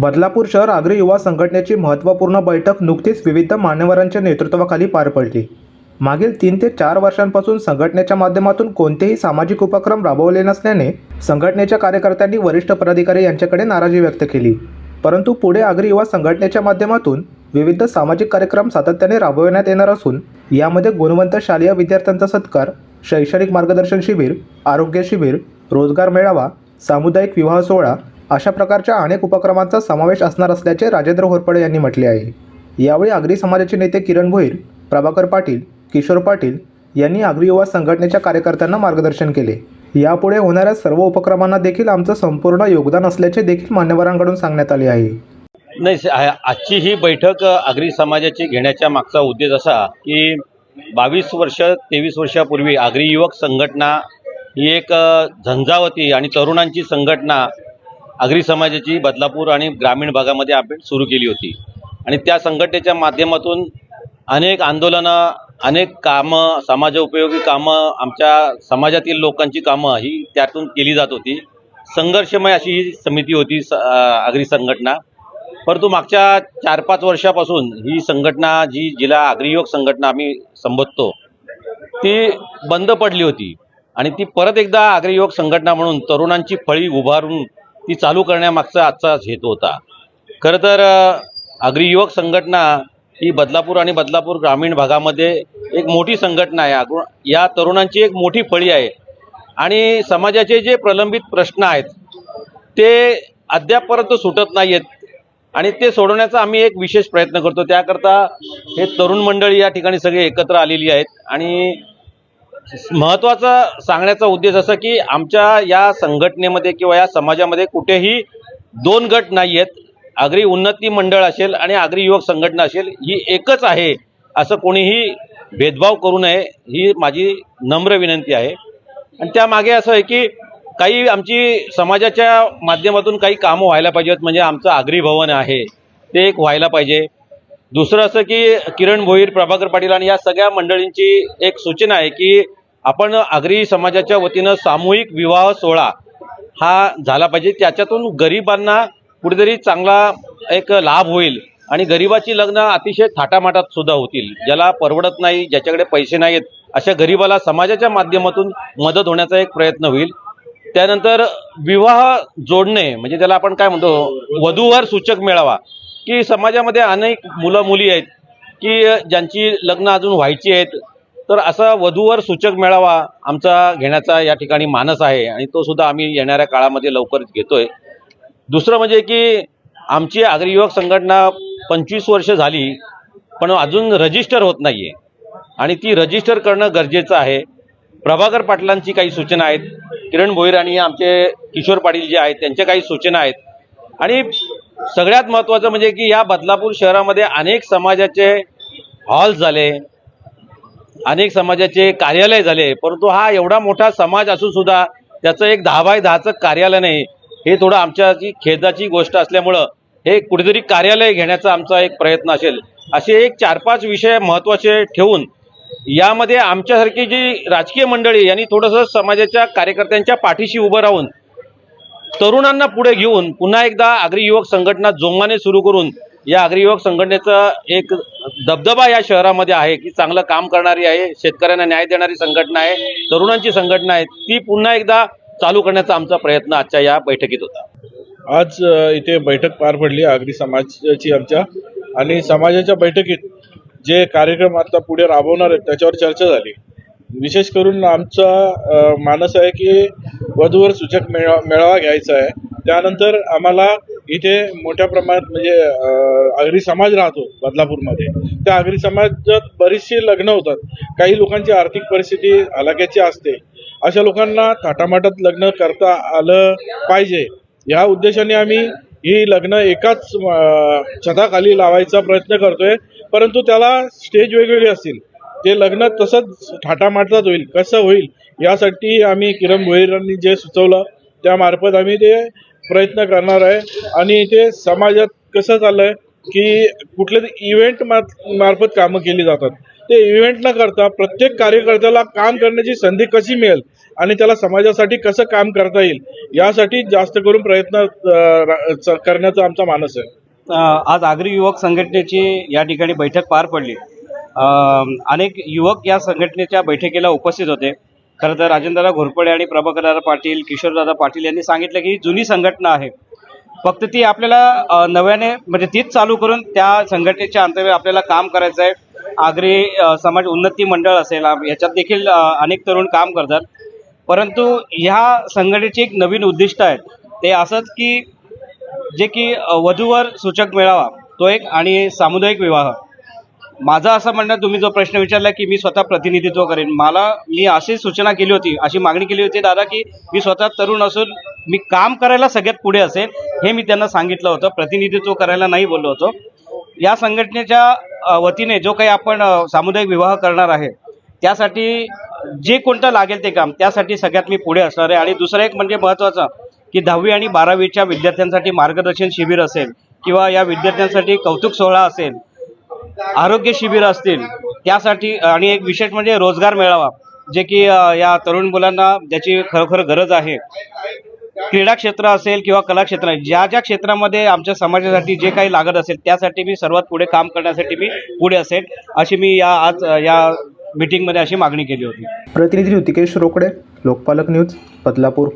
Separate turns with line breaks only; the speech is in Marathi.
बदलापूर शहर आगरी युवा संघटनेची महत्त्वपूर्ण बैठक नुकतीच विविध मान्यवरांच्या नेतृत्वाखाली पार पडली. मागील तीन ते चार वर्षांपासून संघटनेच्या माध्यमातून कोणतेही सामाजिक उपक्रम राबवले नसल्याने संघटनेच्या कार्यकर्त्यांनी वरिष्ठ पदाधिकारी यांच्याकडे नाराजी व्यक्त केली. परंतु पुढे आगरी युवा संघटनेच्या माध्यमातून विविध सामाजिक कार्यक्रम सातत्याने राबविण्यात येणार असून यामध्ये गुणवंत शालेय विद्यार्थ्यांचा सत्कार शैक्षणिक मार्गदर्शन शिबिर आरोग्य शिबिर रोजगार मेळावा सामुदायिक विवाह सोहळा अशा प्रकारच्या अनेक उपक्रमांचा समावेश असणार असल्याचे राजेंद्र होरपडे यांनी म्हटले आहे. यावेळी आगरी समाजाचे नेते किरण भोईर प्रभाकर पाटील किशोर पाटील यांनी आगरी युवा संघटनेच्या कार्यकर्त्यांना मार्गदर्शन केले. यापुढे होणाऱ्या सर्व उपक्रमांना देखील आमचं संपूर्ण योगदान असल्याचे देखील मान्यवरांकडून सांगण्यात आले आहे.
नाही आजची ही बैठक आगरी समाजाची घेण्याच्या मागचा उद्देश असा की बावीस वर्ष तेवीस वर्षापूर्वी आगरी युवक संघटना ही एक झंझावती आणि तरुणांची संघटना आगरी समाजाची बदलापूर आणि ग्रामीण भागामध्ये आपण सुरू केली होती. आणि त्या संघटनेच्या माध्यमातून अनेक आंदोलनं अनेक कामं समाजोपयोगी कामं आमच्या समाजातील लोकांची कामं ही त्यातून केली जात होती. संघर्षमय अशी ही समिती होती स- आगरी संघटना. परंतु मागच्या चार पाच वर्षापासून ही संघटना जी जिल्हा आगरी संघटना आम्ही संबोधतो ती बंद पडली होती. आणि ती परत एकदा आगरी संघटना म्हणून तरुणांची फळी उभारून ती चालू करण्यामागचा आजचा हेतू होता. खरं तर अ, आगरी युवक संघटना ही बदलापूर आणि बदलापूर ग्रामीण भागामध्ये एक मोठी संघटना आहे. आगु- या तरुणांची एक मोठी फळी आहे. आणि समाजाचे जे प्रलंबित प्रश्न आहेत ते अद्यापपर्यंत सुटत नाही आहेत आणि ते सोडवण्याचा आम्ही एक विशेष प्रयत्न करतो. त्याकरता हे तरुण मंडळी या ठिकाणी सगळे एकत्र आलेली आहेत. आणि महत्त्वाचा सांगण्याचा उद्देश असा की आमच्या या संघटनेमध्ये किंवा या समाजामध्ये कुठेही दोन गट नाही आहेत आगरी उन्नती मंडळ असेल आणि आगरी युवक संघटना असेल ही एकच आहे असं कोणीही भेदभाव करू नये ही माझी नम्र विनंती आहे. आणि त्यामागे असं आहे की काही आमची समाजाच्या माध्यमातून काही कामं व्हायला पाहिजेत म्हणजे आमचं आगरी भवन आहे ते एक व्हायला पाहिजे. दुसरं असं की किरण भोईर प्रभाकर पाटील आणि या सगळ्या मंडळींची एक सूचना आहे की आपण आगरी समाजाच्या वतीनं सामूहिक विवाह सोहळा हा झाला पाहिजे. त्याच्यातून गरिबांना कुठेतरी चांगला एक लाभ होईल आणि गरिबाची लग्न अतिशय थाटामाटात सुद्धा होतील. ज्याला परवडत नाही ज्याच्याकडे पैसे नाहीत अशा गरिबाला समाजाच्या माध्यमातून मदत होण्याचा एक प्रयत्न होईल. त्यानंतर विवाह जोडणे म्हणजे त्याला आपण काय म्हणतो वधूवर सूचक मिळावा की समाजामध्ये अनेक मुलं मुली आहेत की ज्यांची लग्न अजून व्हायची आहेत तर असा वधूवर सूचक मेळावा आमचा घेण्याचा या ठिकाणी मानस आहे आणि तो सुद्धा आम्ही येणाऱ्या काळामध्ये लवकरच घेतोय. दुसरं म्हणजे की आमची आग्रयुवक युवक संघटना पंचवीस वर्ष झाली पण अजून रजिस्टर होत नाहीये. आणि ती रजिस्टर करणं गरजेचं आहे. प्रभाकर पाटलांची काही सूचना आहेत किरण भोईर आणि आमचे किशोर पाटील जे आहेत त्यांच्या काही सूचना आहेत. आणि सगळ्यात महत्त्वाचं म्हणजे की या बदलापूर शहरामध्ये अनेक समाजाचे हॉल झाले अनेक समाजाचे कार्यालय झाले परंतु हा एवढा मोठा समाज असून सुद्धा त्याचं एक दहा बाय दहाचं कार्यालय नाही. हे थोडं आमच्याची खेदाची गोष्ट असल्यामुळं हे कुठेतरी कार्यालय घेण्याचा आमचा एक प्रयत्न असेल. असे एक चार पाच विषय महत्त्वाचे ठेवून यामध्ये आमच्यासारखी जी राजकीय मंडळी यांनी थोडंसं समाजाच्या कार्यकर्त्यांच्या पाठीशी उभं राहून तरुणांना पुढे घेऊन पुन्हा एकदा आगरी युवक संघटना जोमाने सुरू करून या आगरी युवक संघटनेचा एक दबदबा या शहरामध्ये आहे की चांगलं काम करणारी आहे शेतकऱ्यांना न्याय देणारी संघटना आहे तरुणांची संघटना आहे ती पुन्हा एकदा चालू करण्याचा आमचा प्रयत्न आजच्या या बैठकीत होता.
आज इथे बैठक पार पडली आगरी समाजाची आमच्या. आणि समाजाच्या बैठकीत जे कार्यक्रम आता पुढे राबवणार आहेत त्याच्यावर चर्चा झाली. विशेष करून आमचा मानस आहे की वधूवर सूचक मेळा मेळावा घ्यायचा आहे. त्यानंतर आम्हाला इथे मोठ्या प्रमाणात म्हणजे आगरी समाज राहतो बदलापूरमध्ये. त्या आगरी समाजात बरीचशी लग्न होतात. काही लोकांची आर्थिक परिस्थिती हलाक्याची असते. अशा लोकांना थाटामाटात लग्न करता आलं पाहिजे. या उद्देशाने आम्ही ही लग्न एकाच छताखाली लावायचा प्रयत्न करतोय. परंतु त्याला स्टेज वेगवेगळे असतील. ते लग्न तसंच थाटामाटात होईल. कसं होईल? यासाठी आम्ही किरण भोईरांनी जे सुचवलं त्यामार्फत आम्ही ते प्रयत्न करणार आहे. आणि ते समाजात कसं चाललंय की कुठले इव्हेंट मार्फत कामं केली जातात. ते इव्हेंट न करता प्रत्येक कार्यकर्त्याला काम करण्याची संधी कशी मिळेल? आणि त्याला समाजासाठी कसं काम करता येईल? यासाठी जास्त करून प्रयत्न च- करण्याचा आमचा मानस आहे.
आज आगरी युवक संघटनेची या ठिकाणी बैठक पार पडली. अनेक युवक या संघटनेच्या बैठकीला उपस्थित होते. खरं तर राजेंद्रदादा घोरपडे आणि प्रभाकरदादा पाटील किशोरदादा पाटील यांनी सांगितलं की जुनी संघटना आहे. फक्त ती आपल्याला नव्याने म्हणजे तीच चालू करून त्या संघटनेच्या अंतर्गत आपल्याला काम करायचं आहे. आगरी समाज उन्नती मंडळ असेल याच्यात देखील अनेक तरुण काम करतात. परंतु ह्या संघटनेची एक नवीन उद्दिष्ट आहेत ते असंच की जे की वधूवर सूचक मिळावा तो एक आणि सामुदायिक विवाह. माझं असं म्हणणं तुम्ही जो प्रश्न विचारला की मी स्वतः प्रतिनिधित्व करेन. मला मी अशी सूचना केली होती अशी मागणी केली होती दादा की मी स्वतः तरुण असून मी काम करायला सगळ्यात पुढे असेल हे मी त्यांना सांगितलं होतं. प्रतिनिधित्व करायला नाही बोललो होतो. या संघटनेच्या वतीने जो काही आपण सामुदायिक विवाह करणार आहे त्यासाठी जे कोणतं लागेल ते काम त्यासाठी सगळ्यात मी पुढे असणार आहे. आणि दुसरं एक म्हणजे महत्त्वाचं की दहावी आणि बारावीच्या विद्यार्थ्यांसाठी मार्गदर्शन शिबिर असेल किंवा या विद्यार्थ्यांसाठी कौतुक सोहळा असेल आरोग्य शिबिर असतील त्यासाठी आणि एक विशेष म्हणजे रोजगार मेळावा जे की या तरुण मुलांना ज्याची खरोखर गरज आहे. क्रीडा क्षेत्र असेल किंवा कला क्षेत्र ज्या ज्या क्षेत्रामध्ये आमच्या समाजासाठी जे काही लागत असेल त्यासाठी मी सर्वात पुढे काम करण्यासाठी मी पुढे असेल अशी मी या आज या मीटिंगमध्ये अशी मागणी केली होती.
प्रतिनिधी ऋतिकेश रोकडे लोकपालक न्यूज बदलापूर.